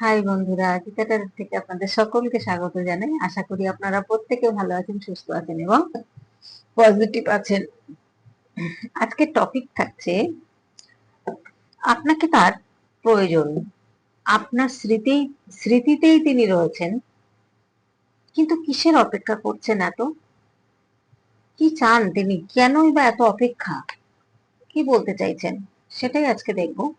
High বন্ধুরা, গীতাটার থেকে আপনাদের সকলকে স্বাগত জানাই। আশা করি আপনারা প্রত্যেকে ভালো আছেন, সুস্থ আছেন এবং পজিটিভ আছেন। আজকে টপিক থাকছে, আপনাকে তার প্রয়োজন। আপনার স্মৃতি, স্মৃতিতেই তিনি রয়েছেন। কিন্তু কিসের অপেক্ষা করছেন এত? কি চান তিনি? কেনই বা এত অপেক্ষা? কি বলতে চাইছেন? সেটাই আজকে দেখব।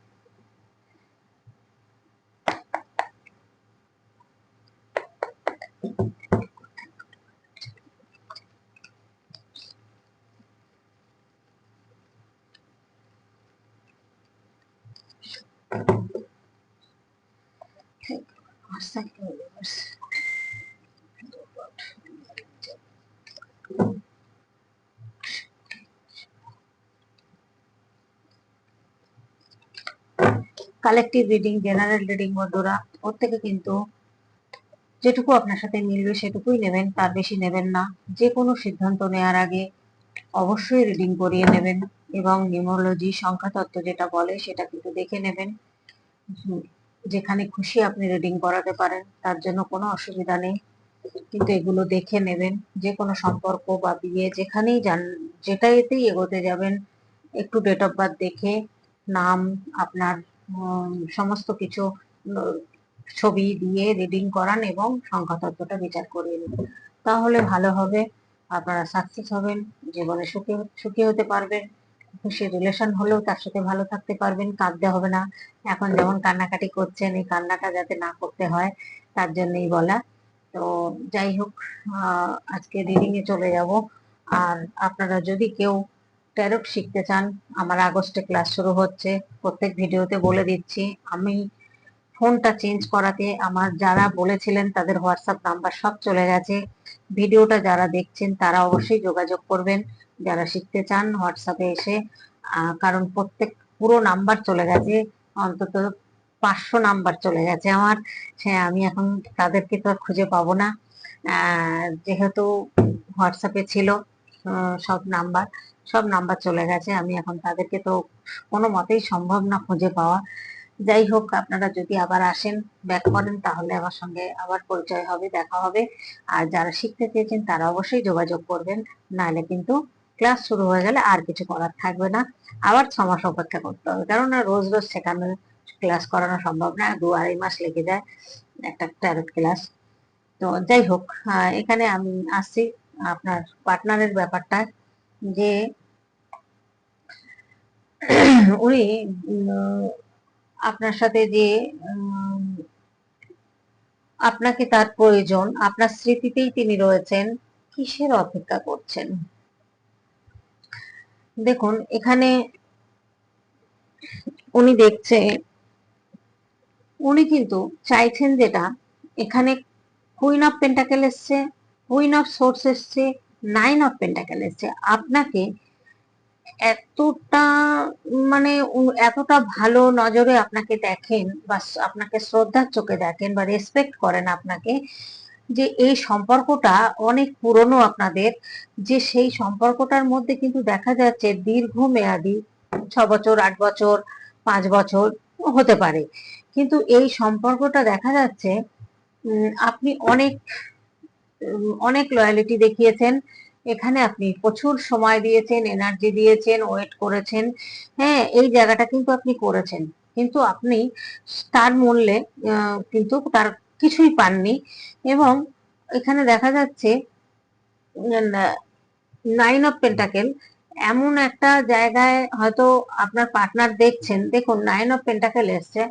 কালেকটিভ রিডিং জেনারেল রিডিং বন্ধুরা ওর থেকে কিন্তু যেটুকু আপনার সাথে মিলবে সেটুকুই নেবেন, তার বেশি নেবেন না। যে কোনো সিদ্ধান্ত নেওয়ার আগে অবশ্যই রিডিং করিয়ে নেবেন এবং নিউমোলজি সংখ্যা তত্ত্ব যেটা বলে সেটা কিন্তু দেখে নেবেন। যেখানে খুশি আপনি রিডিং করাতে পারেন, তার জন্য কোনো অসুবিধা নেই। কিন্তু এগুলো দেখে নেবেন, যে কোনো সম্পর্ক বা বিয়ে যেখানেই যান, যেটাইতেই এগোতে যাবেন, একটু ডেট অফ বার্থ দেখে, নাম, আপনার সমস্ত কিছু ছবি দিয়ে রিডিং করান এবং সংখ্যাতত্ত্বটা বিচার করিয়ে নিন। তাহলে ভালো হবে, আপনারা সাকসেস হবেন, জীবনে সুখী সুখী হতে পারবেন। খুশি রিলেশন হলেও তার সাথে ভালো থাকতে পারবেন, কাঁদতে হবে না। এখন যেমন কান্নাকাটি করছেন, এই কান্নাটা যাতে না করতে হয়, তার জন্যই বলা। তো যাই হোক আজকে রিডিং এ চলে যাব। আর আপনারা যদি কেউ ট্যারোট শিখতে চান, আমার আগস্টে ক্লাস শুরু হচ্ছে। প্রত্যেক ভিডিওতে বলে দিচ্ছি, আমি ফোনটা চেঞ্জ করাতে আমার যারা বলেছিলেন, তাদের হোয়াটসঅ্যাপ নাম্বার সব চলে গেছে। ভিডিওটা যারা দেখছেন, তারা অবশ্যই যোগাযোগ করবেন। যারা শিখতে চান, হোয়াটসঅ্যাপে এসে কারণ প্রত্যেক, পুরো নাম্বার চলে গেছে, অন্তত পাঁচশো নাম্বার চলে গেছে আমার। হ্যাঁ আমি এখন তাদেরকে তো খুঁজে পাবো না। যেহেতু হোয়াটসঅ্যাপে ছিল সব নাম্বার সব নাম্বার চলে গেছে। আমি এখন তাদেরকে তো কোনো মতেই সম্ভব না খুঁজে পাওয়া। যাই হোক, আপনারা যদি আবার আসেন, ব্যাক করেন, তাহলে আমার সঙ্গে আবার পরিচয় হবে, দেখা হবে। আর যারা শিখতে চেয়েছেন, তারা অবশ্যই যোগাযোগ করবেন। নাহলে কিন্তু ক্লাস শুরু হয়ে গেলে আর কিছু করার থাকবে না। আবার ছ মাস অপেক্ষা করতে হবে। কারণ রোজ রোজ শেখানো ক্লাস করানো সম্ভব না। দু আড়াই মাস লেগে যায় একটা ট্যারোট ক্লাস তো যাই হোক এখানে আমি আসছি আপনার পার্টনারের ব্যাপারটা যে উনি আপনার সাথে যে আপনাকে তার প্রয়োজন, আপনার স্মৃতিতেই তিনি রয়েছেন, কিসের অপেক্ষা করছেন? দেখুন, এখানে উনি দেখছে, উনি কিন্তু চাইছেন যেটা, এখানে কুইন অফ পেন্টাকেল এসছে কুইন অফ সোর্স এসছে নাইন অফ পেন্টাকেল এসছে। আপনাকে এতটা মানে এতটা ভালো নজরে আপনাকে দেখেন বা আপনাকে শ্রদ্ধার চোখে দেখেন বা রেসপেক্ট করেন আপনাকে যে এই সম্পর্কটা অনেক পুরনো আপনাদের, যে সেই সম্পর্কটার মধ্যে কিন্তু দেখা যাচ্ছে দীর্ঘ মেয়াদি ছ বছর, আট বছর, পাঁচ বছর হতে পারে। কিন্তু এই সম্পর্কটা দেখা যাচ্ছে আপনি অনেক অনেক লয়ালিটি দেখিয়েছেন। এখানে আপনি প্রচুর সময় দিয়েছেন এনার্জি দিয়েছেন ওয়েট করেছেন। হ্যাঁ এই জায়গাটা কিন্তু আপনি করেছেন। কিন্তু আপনি তার মূল্যে কিন্তু তার কিছুই পাননি এবং এখানে দেখা যাচ্ছে নাইন অফ পেন্টাকেল এমন একটা জায়গায় হয়তো আপনার পার্টনার দেখছেন। দেখুন নাইন অফ পেন্টাকেল এসছে।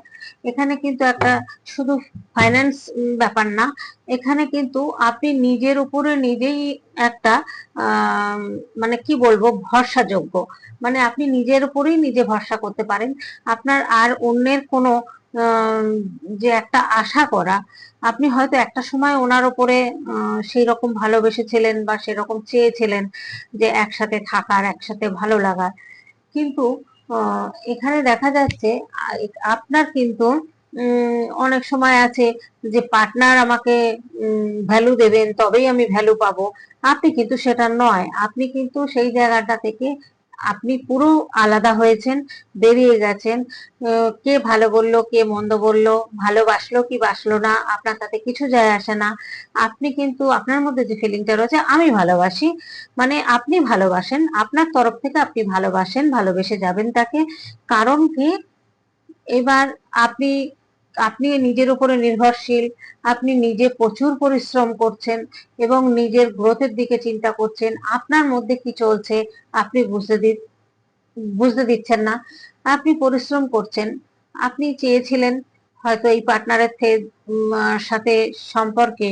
এখানে কিন্তু একটা শুধু ফাইন্যান্স ব্যাপার না। এখানে কিন্তু আপনি নিজের উপরে নিজেই একটা মানে কি বলব, ভরসাযোগ্য। মানে আপনি নিজের উপরেই নিজে ভরসা করতে পারেন। আপনার আর অন্যের কোনো যে একটা আশা করা, আপনি হয়তো একটা সময় ওনার উপরে সেই রকম ভালোবেসেছিলেন বা সেরকম চেয়েছিলেন যে একসাথে থাকার, একসাথে ভালো লাগার। কিন্তু এখানে দেখা যাচ্ছে, আপনার কিন্তু অনেক সময় আছে যে পার্টনার আমাকে ভ্যালু দেবেন, তবেই আমি ভ্যালু পাবো। আপনি কিন্তু সেটা নয়। আপনি কিন্তু সেই জায়গাটা থেকে আপনি পুরো আলাদা হয়েছেন, বেরিয়ে গেছেন। কে ভালো বলল, কে মন্দ বলল, ভালোবাসলো কি বাসলো না, আপনার তাতে কিছু যায় আসে না। আপনি কিন্তু, আপনার মধ্যে যে ফিলিংটা রয়েছে, আমি ভালোবাসি। মানে আপনি ভালোবাসেন, আপনার তরফ থেকে আপনি ভালোবাসেন, ভালোবেসে যাবেন তাকে। কারণ কি? এবার আপনি আপনি নিজের উপরে নির্ভরশীল, আপনি নিজে প্রচুর পরিশ্রম করছেন এবং নিজের গ্রোথের দিকে চিন্তা করছেন, আপনার মধ্যে কি চলছে আপনি বুঝতে দি, বুঝতে দিচ্ছেন না। আপনি পরিশ্রম করছেন, আপনি চেয়েছিলেন হয়তো এই পার্টনারের সাথে সম্পর্কে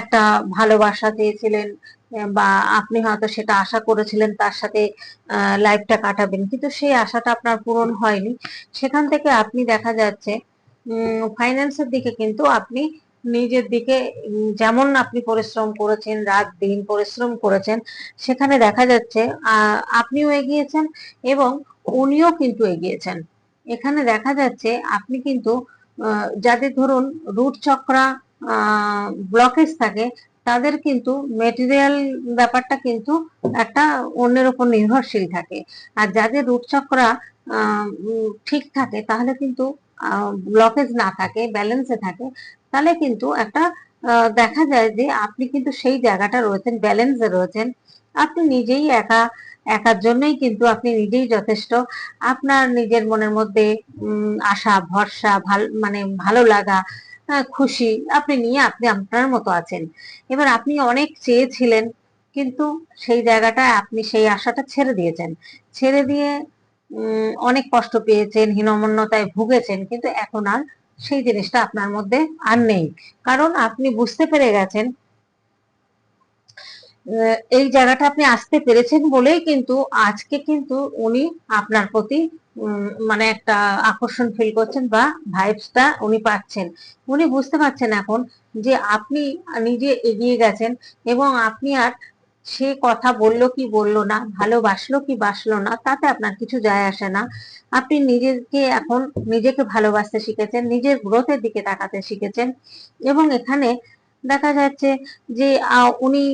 একটা ভালোবাসা চেয়েছিলেন বা আপনি হয়তো সেটা আশা করেছিলেন তার সাথে লাইফটা কাটাবেন। কিন্তু সেই আশাটা আপনার পূরণ হয়নি। সেখান থেকে আপনি দেখা যাচ্ছে ফাইন্যান্সের দিকে কিন্তু আপনি নিজের দিকে যেমন আপনি পরিশ্রম করেছেন, রাত দিন পরিশ্রম করেছেন, সেখানে দেখা যাচ্ছে আপনিও এগিয়েছেন এবং উনিও কিন্তু এগিয়েছেন। এখানে দেখা যাচ্ছে, আপনি কিন্তু যাদের ধরুন রুট চক্রা ব্লকেজ থাকে তাদের কিন্তু মেটেরিয়াল ব্যাপারটা কিন্তু একটা অন্যের উপর নির্ভরশীল থাকে। আর যাদের রুট চক্রা আহ, ঠিক থাকে তাহলে কিন্তু ব্লকেজ না থাকে ব্যালেন্সে থাকে তাহলে কিন্তু একটা দেখা যায় যে আপনি কিন্তু সেই জায়গাটা রয়েছেন ব্যালেন্সে রয়েছেন। আপনি নিজেই একা একার জন্যই কিন্তু আপনি নিজেই যথেষ্ট। আপনার নিজের মনের মধ্যে আশা ভরসা ভালো মানে ভালো লাগা খুশি। আপনি নিয়ে আপনি আপনার মতো আছেন। এবার আপনি অনেক চেয়েছিলেন, কিন্তু সেই জায়গাটা আপনি সেই আশাটা ছেড়ে দিয়েছেন। ছেড়ে দিয়ে অনেক কষ্ট পেয়েছেন, হীনমন্যতায় ভুগেছেন, কিন্তু এখন আর সেই জিনিসটা আপনার মধ্যে আর নেই। কারণ আপনি বুঝতে পেরে গেছেন এই জায়গাটা আপনি আসতে পেরেছেন বলেই কিন্তু আজকে কিন্তু উনি আপনার প্রতি মানে একটা আকর্ষণ ফিল করছেন বা ভাইবসটা উনি পাচ্ছেন। উনি বুঝতে পারছেন এখন যে আপনি নিজে এগিয়ে গেছেন এবং আপনি আর সে কথা বলল কি বলল না, ভালোবাসলো কি বাসলো না, তাতে আপনার কিছু যায় আসে না। আপনি নিজেকে এখন নিজেকে ভালোবাসতে শিখেছেন, নিজের গ্রোথের দিকে তাকাতে শিখেছেন এবং এখানে দেখা যাচ্ছে যে উনি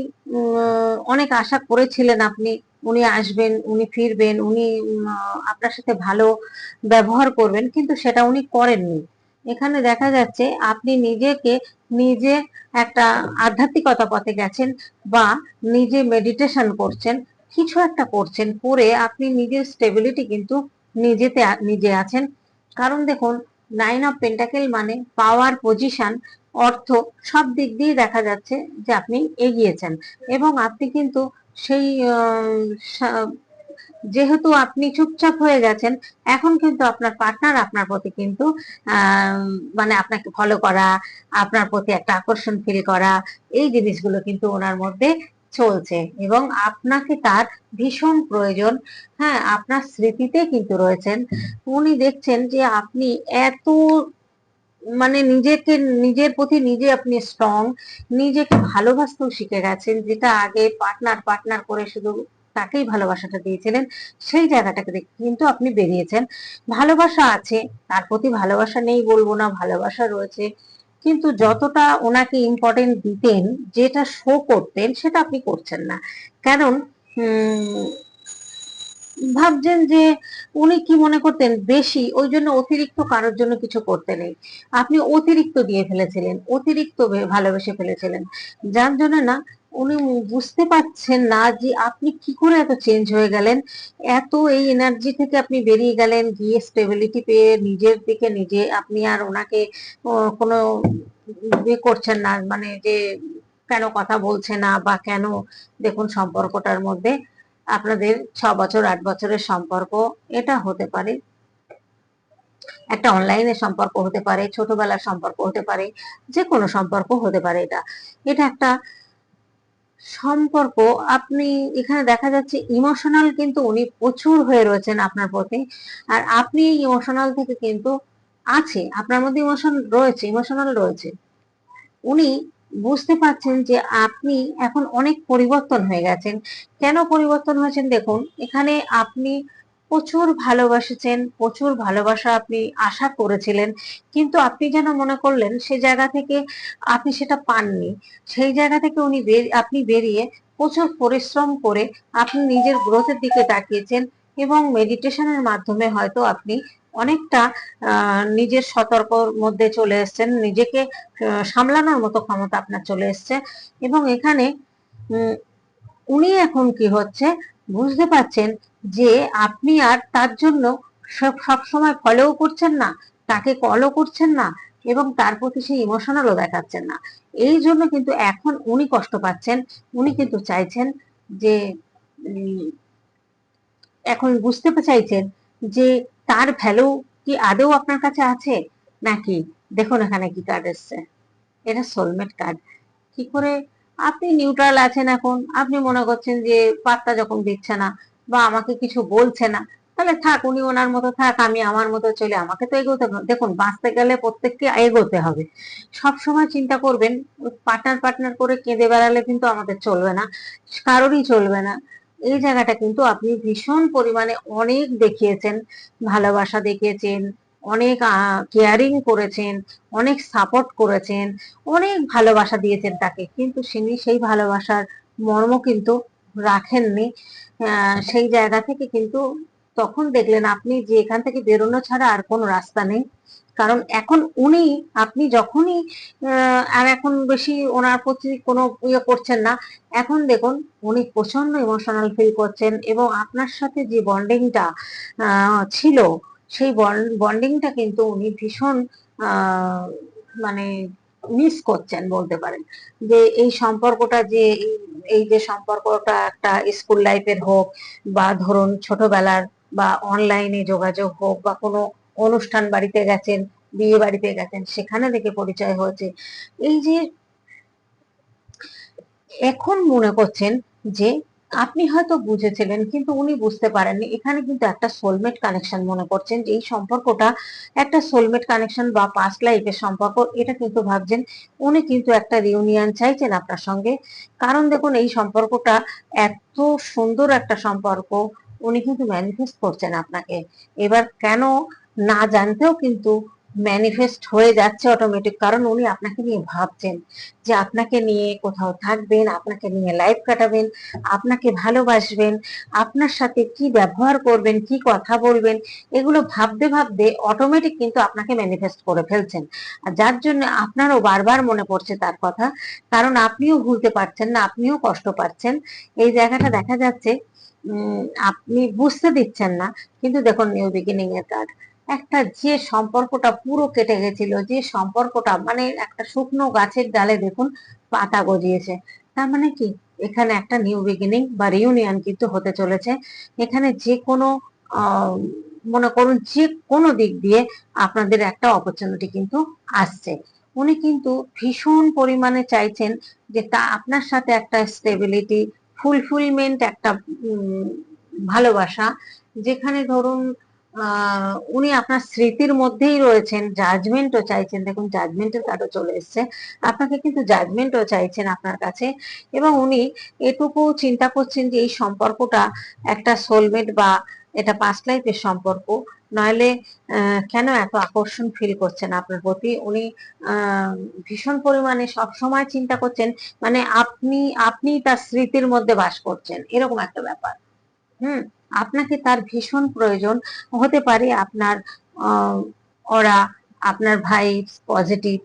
অনেক আশা করেছিলেন আপনি উনি আসবেন, উনি ফিরবেন, উনি আপনার সাথে ভালো ব্যবহার করবেন, কিন্তু সেটা উনি করেননি। এখানে দেখা যাচ্ছে আপনি নিজেকে নিজে একটা আধ্যাত্মিকতা পথে গেছেন বা নিজে মেডিটেশন করছেন, কিছু একটা করছেন, করে আপনি নিজের স্টেবিলিটি কিন্তু নিজেতে নিজে আছেন। কারণ দেখুন নাইন অফ পেন্টাকেল মানে পাওয়ার পজিশন অর্থ সব দিক দিয়ে দেখা যাচ্ছে যে আপনি এগিয়েছেন এবং আপনি কিন্তু সেই যেহেতু আপনি চুপচাপ হয়ে গেছেন, এখন কিন্তু আপনার পার্টনার আপনার প্রতি কিন্তু মানে আপনাকে ফলো করা, আপনার প্রতি একটা আকর্ষণ ফিল করা, এই জিনিসগুলো কিন্তু ওনার মধ্যে চলছে এবং আপনাকে তার ভীষণ প্রয়োজন। হ্যাঁ আপনার স্মৃতিতে কিন্তু রয়েছেন। উনি দেখছেন যে আপনি এত মানে নিজেকে, নিজের প্রতি নিজে আপনি স্ট্রং নিজেকে ভালোবাসতেও শিখে গেছেন, যেটা আগে পার্টনার পার্টনার করে শুধু তাকেই ভালোবাসাটা দিয়েছিলেন, সেই জায়গাটাকে দেখে কিন্তু আপনি বেরিয়েছেন। ভালোবাসা আছে, তার প্রতি ভালোবাসা নেই বলব না, ভালোবাসা রয়েছে, কিন্তু যতটা ওনাকে ইম্পর্টেন্ট দিতেন, যেটা শো করতেন, সেটা আপনি করছেন না। কারণ ভাবছেন যে উনি কি মনে করতেন বেশি? ওই জন্য অতিরিক্ত কারোর জন্য কিছু করতে নেই। আপনি অতিরিক্ত দিয়ে ফেলেছিলেন, অতিরিক্ত ভালোবেসে ফেলেছিলেন। যার জন্য না, উনি বুঝতে পারছেন না যে আপনি কি করে এত চেঞ্জ হয়ে গেলেন। এত এই এনার্জি থেকে আপনি বেরিয়ে গেলেন, গিয়ে স্টেবিলিটি পেয়ে নিজের দিকে নিজে আপনি আর ওনাকে কোনো ইয়ে করছেন না। মানে যে কেন কথা বলছে না বা কেন দেখুন সম্পর্কটার মধ্যে। আপনাদের ছ বছর, আট বছরের সম্পর্ক, এটা হতে পারে। একটা অনলাইনে সম্পর্ক হতে পারে, ছোটবেলার সম্পর্ক হতে পারে যে কোনো সম্পর্ক হতে পারে এটা। এটা একটা সম্পর্ক, আপনি এখানে দেখা যাচ্ছে ইমোশনাল কিন্তু উনি প্রচুর হয়ে রয়েছেন আপনার প্রতি, আর আপনি ইমোশনাল থেকে কিন্তু আছে। আপনার মধ্যে ইমোশন রয়েছে ইমোশনাল রয়েছে। উনি বুঝতে পারছেন যে আপনি এখন অনেক পরিবর্তন হয়ে গেছেন। কেন পরিবর্তন হয়েছেন দেখুন, এখানে আপনি প্রচুর ভালোবাসেছেন, প্রচুর ভালোবাসা আপনি আশা করেছিলেন, কিন্তু আপনি যেন মনে করলেন সে জায়গা থেকে আপনি সেটা পাননি। সেই জায়গা থেকে উনি আপনি বেরিয়ে প্রচুর পরিশ্রম করে আপনি নিজের গ্রোথের দিকে তাকিয়েছেন এবং মেডিটেশনের মাধ্যমে হয়তো আপনি অনেকটা নিজের সতর্কর মধ্যে চলে এসেছেন, নিজেকে সামলানোর মতো ক্ষমতা আপনার চলে এসছে এবং এখানে উনি এখন কি হচ্ছে, বুঝতে পারছেন যে আপনি আর তার জন্য সব সবসময় ফলোও করছেন না, তাকে কলও করছেন না এবং তার প্রতি সেই ইমোশনালও দেখাচ্ছেন না। এই জন্য কিন্তু এখন উনি কষ্ট পাচ্ছেন, উনি কিন্তু চাইছেন যে এখন বুঝতে চাইছেন যে তার ভ্যালু কি আদৌ আপনার কাছে আছে? নাকি দেখুন এখানে কি কার্ড এসছে। এটা সোলমেট কার্ড কি করে? আপনি নিউট্রাল আছেন এখন। আপনি মনে করছেন যে পাত্তা যখন দিচ্ছে না বা আমাকে কিছু বলছে না, তাহলে থাক, উনি ওনার মতো থাক, আমি আমার মতো চলে, আমাকে তো এগোতে। দেখুন, বাঁচতে গেলে প্রত্যেককে এগোতে হবে। সব সময় চিন্তা করবেন পার্টনার পার্টনার করে কেঁদে বেড়ালে কিন্তু আমাদের চলবে না, কারোরই চলবে না। এই জায়গাটা কিন্তু আপনি ভীষণ পরিমাণে অনেক দেখিয়েছেন, ভালোবাসা দেখিয়েছেন, অনেক কেয়ারিং করেছেন, অনেক সাপোর্ট করেছেন, অনেক ভালোবাসা দিয়েছেন তাকে। কিন্তু তিনি সেই ভালোবাসার মর্ম কিন্তু রাখেননি। সেই জায়গা থেকে কিন্তু তখন দেখলেন আপনি যে এখান থেকে বেরোনো ছাড়া আর কোনো রাস্তা নেই। কারণ এখন উনি, আপনি যখনই আর এখন বেশি ওনার প্রতি কোনো ইয়ে করছেন না, এখন দেখুন উনি প্রচণ্ড ইমোশনাল ফিল করছেন এবং আপনার সাথে যে বন্ডিংটা ছিল, সেই বন্ডিংটা কিন্তু উনি ভীষণ মানে মিস করছেন বলতে পারেন। যে এই সম্পর্কটা যে, এই- যে সম্পর্কটা একটা স্কুল লাইফের হোক বা ধরুন ছোটবেলার বা অনলাইনে যোগাযোগ হোক বা কোনো অনুষ্ঠান বাড়িতে গেছেন, বিয়ে বাড়িতে গেছেন, সেখানে থেকে পরিচয় হয়েছে। এই যে এখন মনে করছেন যে আপনি হয়তো বুঝেছিলেন কিন্তু উনি বুঝতে পারেননি। এখানে কিন্তু একটা সোলমেট কানেকশন মনে করছেন যে এই সম্পর্কটা একটা সোলমেট কানেকশন বা পাস্ট লাইফের সম্পর্ক, এটা কিন্তু ভাবছেন। উনি কিন্তু একটা রিউনিয়ন চাইছেন আপনার সঙ্গে। কারণ দেখুন, এই সম্পর্কটা এত সুন্দর একটা সম্পর্ক উনি কিন্তু ম্যানিফেস্ট করছেন আপনাকে। এবার কেন না জানতেও কিন্তু ম্যানিফেস্ট হয়ে যাচ্ছে অটোমেটিক কারণ উনি আপনাকে নিয়ে ভাবছেন যে আপনাকে নিয়ে কোথাও থাকবেন, আপনাকে নিয়ে লাইফ কাটাবেন, আপনাকে ভালোবাসবেন, আপনার সাথে কি ব্যবহার করবেন, কি কথা বলবেন, এগুলো ভাবতে ভাবতে অটোমেটিক কিন্তু আপনাকে ম্যানিফেস্ট করে ফেলছেন। আর যার জন্য আপনারও বারবার মনে পড়ছে তার কথা, কারণ আপনিও ভুলতে পারছেন না, আপনিও কষ্ট পাচ্ছেন। এই জায়গাটা দেখা যাচ্ছে আপনি বুঝতে দিচ্ছেন না। কিন্তু দেখুন নিউ বিগিনিং এর কার্ড একটা যে সম্পর্কটা পুরো কেটে গেছিল, যে সম্পর্কটা মানে একটা শুকনো গাছের ডালে দেখুন, পাতা গজিয়েছে। তার মানে কি? এখানে একটা নিউ বিগিনিং বা রিউনিয়ন কিন্তু হতে চলেছে। এখানে যে কোনো মনে করুন, যে কোনো দিক দিয়ে আপনাদের একটা অপরচুনিটি কিন্তু আসছে। উনি কিন্তু ভীষণ পরিমাণে চাইছেন যে তা আপনার সাথে একটা স্টেবিলিটি ফুলফিলমেন্ট একটা ভালোবাসা। যেখানে ধরুন উনি আপনার স্মৃতির মধ্যেই রয়েছেন জাজমেন্টও চাইছেন। দেখুন জাজমেন্টের কার্ডও চলে এসছে। আপনাকে কিন্তু জাজমেন্টও চাইছেন আপনার কাছে। এবং উনি এটুকু চিন্তা করছেন যে এই সম্পর্কটা একটা সোলমেট বা এটা পাস্ট লাইফের সম্পর্ক। নইলে কেন এত আকর্ষণ ফিল করছেন আপনার প্রতি? উনি ভীষণ পরিমাণে সব সময় চিন্তা করছেন মানে আপনি আপনি তার স্মৃতির মধ্যে বাস করছেন। এরকম একটা ব্যাপার। হুম? আপনাকে তার ভীষণ প্রয়োজন। হতে পারে আপনার ওরা আপনার ভাই পজিটিভ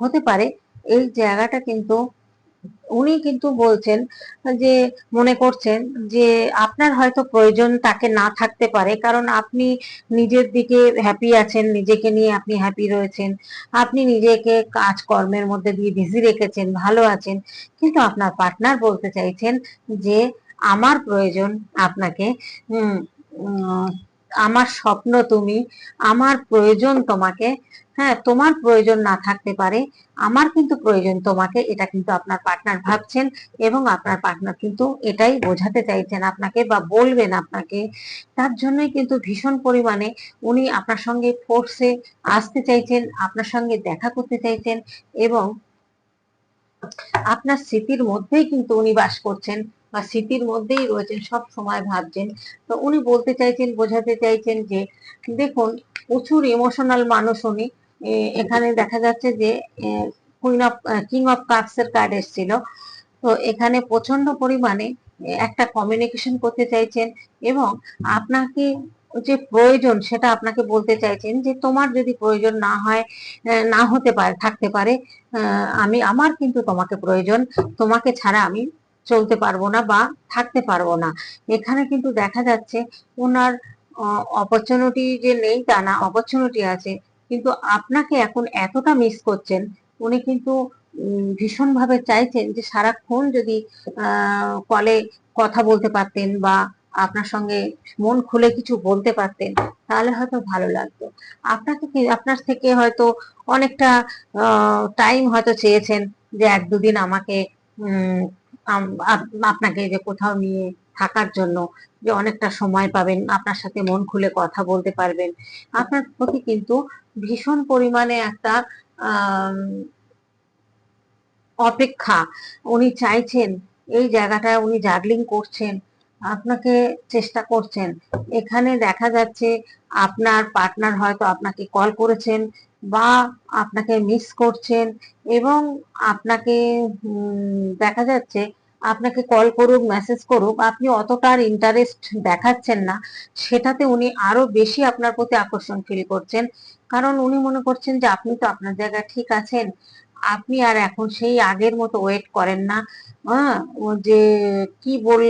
হতে পারে এই জায়গাটা কিন্তু উনি কিন্তু বলছেন যে, মনে করছেন যে, আপনার হয়তো প্রয়োজন তাকে না থাকতে পারে, কারণ আপনি নিজের দিকে হ্যাপি আছেন, নিজেকে নিয়ে আপনি হ্যাপি রয়েছেন, আপনি নিজেকে কাজকর্মের মধ্যে দিয়ে বিজি রেখেছেন, ভালো আছেন, কিন্তু আপনার পার্টনার বলতে চাইছেন যে, আমার প্রয়োজন আপনাকে আমার স্বপ্ন তুমি, আমার প্রয়োজন তোমাকে। হ্যাঁ তোমার প্রয়োজন না থাকতে পারে, আমার কিন্তু প্রয়োজন তোমাকে, এটা কিন্তু আপনার পার্টনার ভাবছেন এবং আপনার পার্টনার কিন্তু এটাই বোঝাতে চাইছেন আপনাকে বা বলবেন আপনাকে। তার জন্যই কিন্তু ভীষণ পরিমাণে উনি আপনার সঙ্গে ফোর্সে আসতে চাইছেন, আপনার সঙ্গে দেখা করতে চাইছেন এবং আপনার স্মৃতির মধ্যেই কিন্তু উনি বাস করছেন। বা স্মৃতির মধ্যেই রয়েছেন, সব সময় ভাবছেন। তো উনি বলতে চাইছেন, বোঝাতে চাইছেন যে, দেখুন, প্রচুর ইমোশনাল মানুষ উনি। এখানে দেখা যাচ্ছে যে queen of king of cups এর কার্ড এসেছিল। তো এখানে প্রচণ্ড পরিমাণে একটা কমিউনিকেশন করতে চাইছেন এবং আপনাকে যে প্রয়োজন, সেটা আপনাকে বলতে চাইছেন যে, তোমার যদি প্রয়োজন না হয় না হতে পারে, থাকতে পারে আমি, আমার কিন্তু তোমাকে প্রয়োজন। তোমাকে ছাড়া আমি চলতে পারব না বা থাকতে পারব না। এখানে কিন্তু দেখা যাচ্ছে ওনার অপরচুনিটি যে নেই তা না অপরচুনিটি আছে। কিন্তু আপনাকে এখন এতটা মিস করছেন, উনি কিন্তু ভীষণ ভাবে চাইছেন যে সারাক্ষণ যদি কলে কথা বলতে পারতেন বা আপনার সঙ্গে মন খুলে কিছু বলতে পারতেন, তাহলে হয়তো ভালো লাগতো। আপনাকে কি, আপনার থেকে হয়তো অনেকটা টাইম হয়তো চেয়েছেন যে এক দুদিন আমাকে আপনাকে যে কোথাও নিয়ে থাকার জন্য যে অনেকটা সময় পাবেন, আপনার সাথে মন খুলে কথা বলতে পারবেন, আপনার প্রতি কিন্তু ভীষণ পরিমাণে একটা অপেক্ষা। উনি চাইছেন, এই জায়গাটা উনি জাগলিং করছেন, আপনাকে চেষ্টা করছেন। এখানে দেখা যাচ্ছে আপনার পার্টনার হয়তো আপনাকে কল করেছেন বা আপনাকে মিস করছেন এবং আপনাকে দেখা যাচ্ছে আপনাকে কল করুক মেসেজ করুক, আপনি অতটা আর ইন্টারেস্ট দেখাচ্ছেন না। সেটাতে উনি আরও বেশি আপনার প্রতি আকর্ষণ ফিল করছেন। কারণ উনি মনে করছেন যে, আপনি তো আপনার জায়গায় ঠিক আছেন। আপনি আর এখন সেই আগের মতো ওয়েট করেন না। হ্যাঁ যে কি বল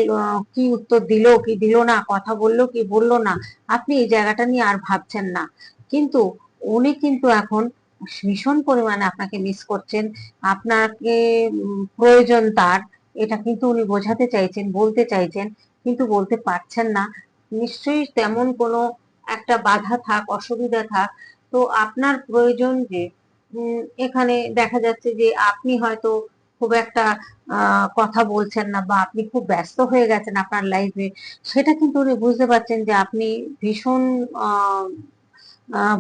কি উত্তর দিল, কি দিল না, কথা বলল, কি বলল না, আপনি এই জায়গাটা নিয়ে আর ভাবছেন না। কিন্তু উনি কিন্তু এখন ভীষণ পরিমাণে আপনাকে মিস করছেন। আপনাকে প্রয়োজন তার। এটা কিন্তু উনি বোঝাতে চাইছেন, বলতে চাইছেন, কিন্তু বলতে পারছেন না। নিশ্চয়ই তেমন কোনো একটা বাধা থাক, অসুবিধা থাক, তো আপনার প্রয়োজন যে এখানে দেখা যাচ্ছে যে আপনি হয়তো খুব একটা কথা বলছেন না বা আপনি খুব ব্যস্ত হয়ে গেছেন আপনার লাইফে সেটা কিন্তু উনি বুঝতে পারছেন যে আপনি ভীষণ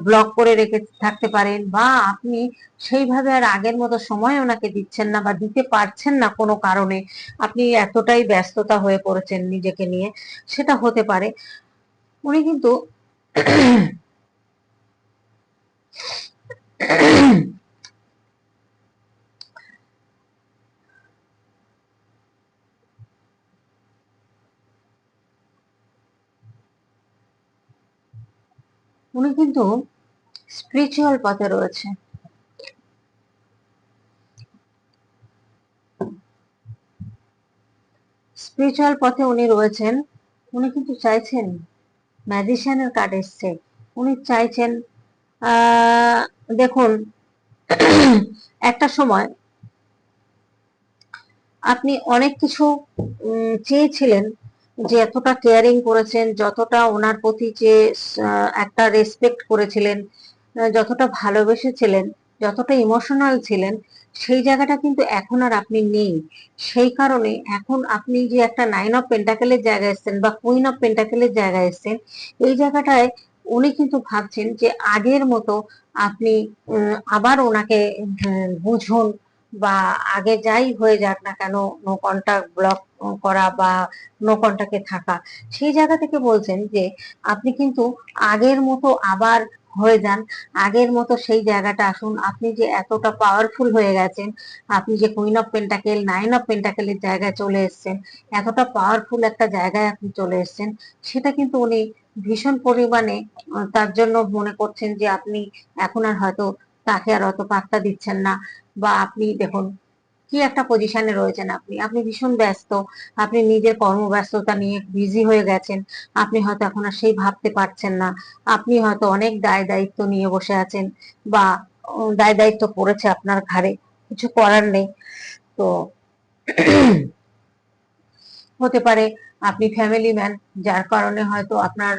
ব্লক করে রেখে থাকতে পারেন বা আপনি সেইভাবে আর আগের মতো সময় ওনাকে দিচ্ছেন না বা দিতে পারছেন না কোনো কারণে, আপনি এতটাই ব্যস্ততা হয়ে পড়েছেন নিজেকে নিয়ে, সেটা হতে পারে। উনি কিন্তু উনি কিন্তু স্পিরিচুয়াল পথে রয়েছে। স্পিরিচুয়াল পথে উনি রয়েছেন, উনি কিন্তু চাইছেন ম্যাজিশিয়ানের কার্ড এসছে। উনি চাইছেন দেখুন, একটা সময় আপনি অনেক কিছু চেয়েছিলেন যে এতটা কেয়ারিং করেছেন, যতটা ওনার প্রতি যে একটা রেসপেক্ট করেছিলেন যতটা ভালোবেসেছিলেন, যতটা ইমোশনাল ছিলেন, সেই জায়গাটা কিন্তু এখন আর আপনি নেই। সেই কারণে এখন আপনি যে একটা নাইন অফ পেন্টাকেলের জায়গায় এসছেন বা কুইন অফ পেন্টাকেলের জায়গায় এসছেন, এই জায়গাটায় উনি কিন্তু ভাবছেন যে আগের মতো আপনি আবার ওনাকে বুঝুন বা আগে যাই হয়ে যাক না কেন নো কন্টাক্ট ব্লক করা বা নো কন্টাক্টে থাকা, সেই জায়গা থেকে বলছেন যে, আপনি কিন্তু আগের মতো আবার হয়ে যান, আগের মতো সেই জায়গাটা আসুন, আপনি যে এতটা পাওয়ারফুল হয়ে গেছেন, আপনি যে queen of pentacle nine of পেন্টাকেলের জায়গায় চলে এসছেন, এতটা পাওয়ারফুল একটা জায়গায় আপনি চলে এসছেন, সেটা কিন্তু উনি ভীষণ পরিমাণে, তার জন্য মনে করছেন যে আপনি এখন আর হয়তো তাকে আর অত পাত্তা দিচ্ছেন না। বা আপনি দেখুন, কি একটা পজিশনে রয়েছেন আপনি? আপনি ভীষণ ব্যস্ত, আপনি নিজের কর্মব্যস্ততা নিয়ে বিজি হয়ে গেছেন, আপনি হয়তো এখন আর সেই ভাবতে পারছেন না, আপনি হয়তো অনেক দায় দায়িত্ব নিয়ে বসে আছেন বা দায় দায়িত্ব পড়েছে আপনার ঘাড়ে, কিছু করার নেই। তো হতে পারে আপনি ফ্যামিলি ম্যান যার কারণে হয়তো আপনার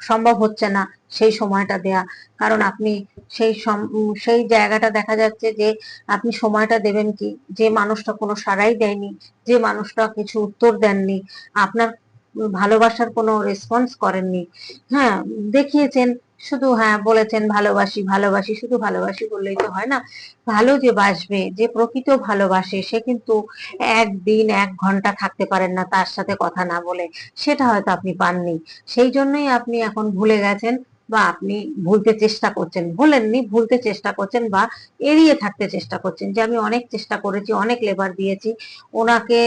সম্ভব হচ্ছে না সেই সময়টা দেয়া। কারণ আপনি সেই সেই জায়গাটা দেখা যাচ্ছে যে আপনি সময়টা দেবেন কি? যে মানুষটা কোনো সারাই দেয়নি, যে মানুষটা কিছু উত্তর দেননি, আপনার ভালোবাসার কোনো রেসপন্স করেননি। হ্যাঁ দেখিয়েছেন শুধু হ্যাঁ বলেছেন ভালোবাসি ভালোবাসি, শুধু ভালোবাসি বললেই তো হয় না। ভালো যে বাসবে, যে প্রকৃত ভালোবাসে, সে কিন্তু একদিন এক ঘণ্টা থাকতে পারেন না তার সাথে কথা না বলে। সেটা হয়তো আপনি পাননি। সেই জন্যই আপনি এখন ভুলে গেছেন বা আপনি ভুলতে চেষ্টা করছেন। ভুলেননি, ভুলতে চেষ্টা করছেন বা এড়িয়ে থাকতে চেষ্টা করছেন যে আমি অনেক চেষ্টা করেছি, অনেক লেবার দিয়েছি। ওনাকে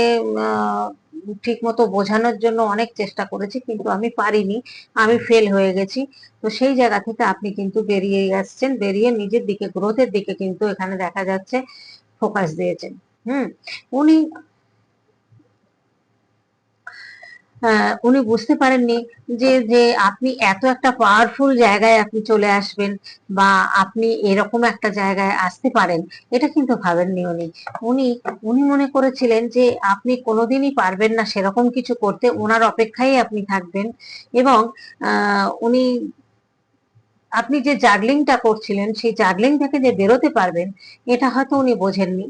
ঠিক মতো বোঝানোর জন্য অনেক চেষ্টা করেছি, কিন্তু আমি পারিনি। আমি ফেল হয়ে গেছি। তো সেই জায়গা থেকে আপনি কিন্তু বেরিয়ে আসছেন, বেরিয়ে নিজের দিকে গ্রোথের দিকে কিন্তু এখানে দেখা যাচ্ছে ফোকাস দিয়েছেন। হুম? উনি উনি বুঝতে পারেননি যে যে আপনি এত একটা পাওয়ারফুল জায়গায় আপনি চলে আসবেন বা আপনি এরকম একটা জায়গায় আসতে পারেন, এটা কিন্তু ভাবেননি উনি। উনি উনি মনে করেছিলেন যে, আপনি কোনোদিনই পারবেন না সেরকম কিছু করতে, ওনার অপেক্ষায় আপনি থাকবেন এবং উনি, আপনি যে জাগলিংটা করছিলেন, সেই জাগলিং থেকে যে বেরোতে পারবেন, এটা হয়তো উনি বোঝেননি।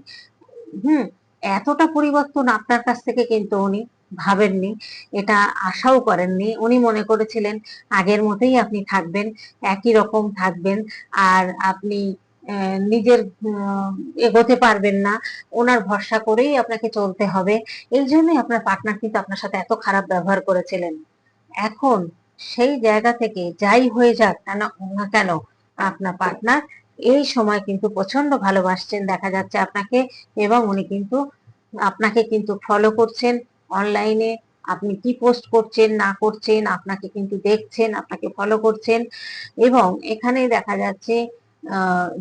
হুম, এতটা পরিবর্তন আপনার কাছ থেকে কিন্তু উনি ভাবেননি, এটা আশাও করেননি। উনি মনে করেছিলেন, আগের মতোই আপনি থাকবেন, একই রকম থাকবেন, আর আপনি নিজের এগোতে পারবেন না। ওনার ভরসা করেই আপনাকে চলতে হবে। এই জন্যই আপনার পার্টনার কিন্তু আপনার সাথে এত খারাপ ব্যবহার করেছিলেন। এখন সেই জায়গা থেকে যাই হয়ে যাক কেন কেন আপনার পার্টনার এই সময় কিন্তু প্রচণ্ড ভালোবাসছেন, দেখা যাচ্ছে আপনাকে, এবং উনি কিন্তু আপনাকে কিন্তু ফলো করছেন। অনলাইনে আপনি কি পোস্ট করছেন, না করছেন, আপনাকে কিন্তু দেখছেন, আপনাকে ফলো করছেন এবং এখানে দেখা যাচ্ছে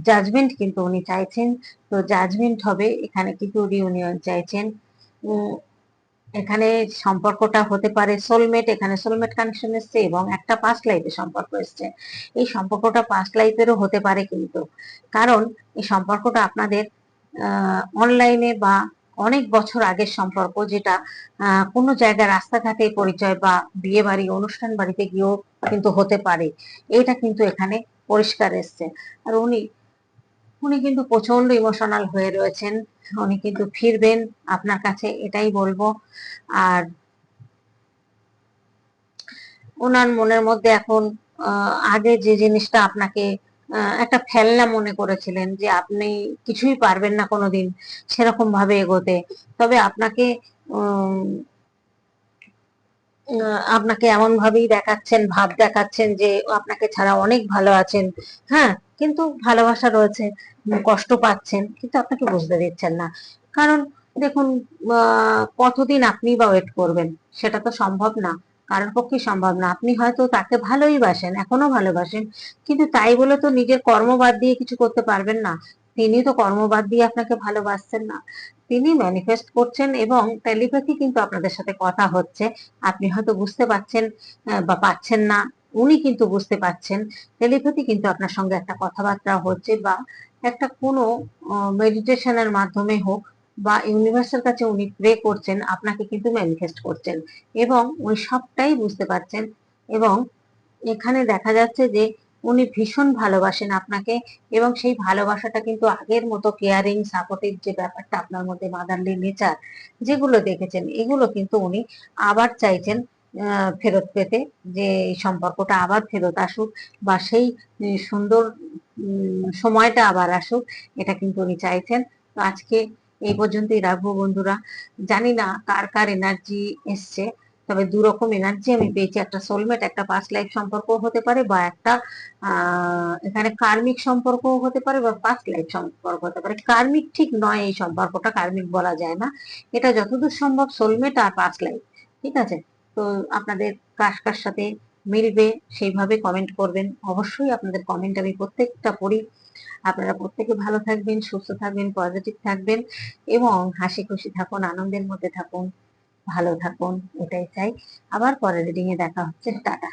জাজমেন্ট কিন্তু উনি চাইছেন। তো জাজমেন্ট হবে, এখানে কিন্তু রিউনিয়ন চাইছেন। এখানে সম্পর্কটা হতে পারে সোলমেট এখানে সোলমেট কানেকশন এসছে এবং একটা পাস্ট লাইফে সম্পর্ক এসছে। এই সম্পর্কটা পাস্ট লাইফেরও হতে পারে কিন্তু। কারণ এই সম্পর্কটা আপনাদের অনলাইনে বা অনেক বছর আগের সম্পর্ক যেটা কোনো জায়গায় রাস্তাঘাটে পরিচয় বা বিয়ে বাড়ি অনুষ্ঠান বাড়িতে গিয়েও কিন্তু হতে পারে। এটা কিন্তু এখানে পরিষ্কার এসছে। আর উনি উনি কিন্তু প্রচণ্ড ইমোশনাল হয়ে রয়েছেন। উনি কিন্তু ফিরবেন, আপনার কাছে এটাই বলব। আর ওনার মনের মধ্যে এখন আগে যে জিনিসটা আপনাকে একটা ফেলনা মনে করেছিলেন যে আপনি কিছুই পারবেন না কোনোদিন সেরকম ভাবে এগোতে। তবে আপনাকে আপনাকে এমন ভাবেই দেখাচ্ছেন, ভাব দেখাচ্ছেন যে আপনাকে ছাড়া অনেক ভালো আছেন। হ্যাঁ কিন্তু ভালোবাসা রয়েছে, কষ্ট পাচ্ছেন, কিন্তু আপনাকে বুঝতে দিচ্ছেন না। কারণ দেখুন কতদিন আপনি বা ওয়েট করবেন? সেটা তো সম্ভব না। কারোর পক্ষে সম্ভব না। আপনি হয়তো তাকে ভালোই বাসেন, এখনও ভালোবাসেন, কিন্তু তাই বলে তো নিজের কর্ম বাদ দিয়ে কিছু করতে পারবেন না। তিনি তো কর্ম বাদ দিয়ে আপনাকে ভালোবাসছেন না। তিনি ম্যানিফেস্ট করছেন এবং টেলিপ্যাথি কিন্তু আপনাদের সাথে কথা হচ্ছে। আপনি হয়তো বুঝতে পারছেন বা পাচ্ছেন না, উনি কিন্তু বুঝতে পারছেন। টেলিপ্যাথি কিন্তু আপনার সঙ্গে একটা কথাবার্তা হচ্ছে বা একটা কোনো মেডিটেশনের মাধ্যমে হোক বা ইউনিভার্সের কাছে উনি প্রে করছেন, আপনাকে কিন্তু ম্যানিফেস্ট করছেন। এবং উনি সবটাই বুঝতে পারছেন এবং এখানে দেখা যাচ্ছে যে উনি ভীষণ ভালোবাসেন আপনাকে এবং সেই ভালোবাসাটা কিন্তু আগের মতো কেয়ারিং সাপোর্টিভ যে ব্যাপারটা আপনার মধ্যে মাদারলি নেচার যেগুলো দেখেছেন, এগুলো কিন্তু উনি আবার চাইছেন ফেরত পেতে যে এই সম্পর্কটা আবার ফেরত আসুক বা সেই সুন্দর সময়টা আবার আসুক, এটা কিন্তু উনি চাইছেন। তো আজকে এই পর্যন্তই রাখব বন্ধুরা। জানি না কার কার এনার্জি এসছে, তবে দু রকম এনার্জি আমি পেয়েছি। একটা সোলমেট একটা পাস্ট লাইফ সম্পর্ক হতে পারে বা একটা এখানে কার্মিক সম্পর্ক হতে পারে বা পাস্ট লাইফ সম্পর্ক হতে পারে। কার্মিক ঠিক নয় এই সম্পর্কটা কার্মিক বলা যায় না। এটা যতদূর সম্ভব সোলমেট আর পাস্ট লাইফ ঠিক আছে? তো আপনাদের কার কার সাথে মিলবে সেইভাবে কমেন্ট করবেন। অবশ্যই আপনাদের কমেন্ট আমি প্রত্যেকটা পড়ি আপনারা প্রত্যেকে ভালো থাকবেন, সুস্থ থাকবেন পজিটিভ থাকবেন এবং হাসি খুশি থাকুন, আনন্দের মধ্যে থাকুন, ভালো থাকুন, এটাই চাই। আবার পরের রিডিং এ দেখা হচ্ছে। টাটা।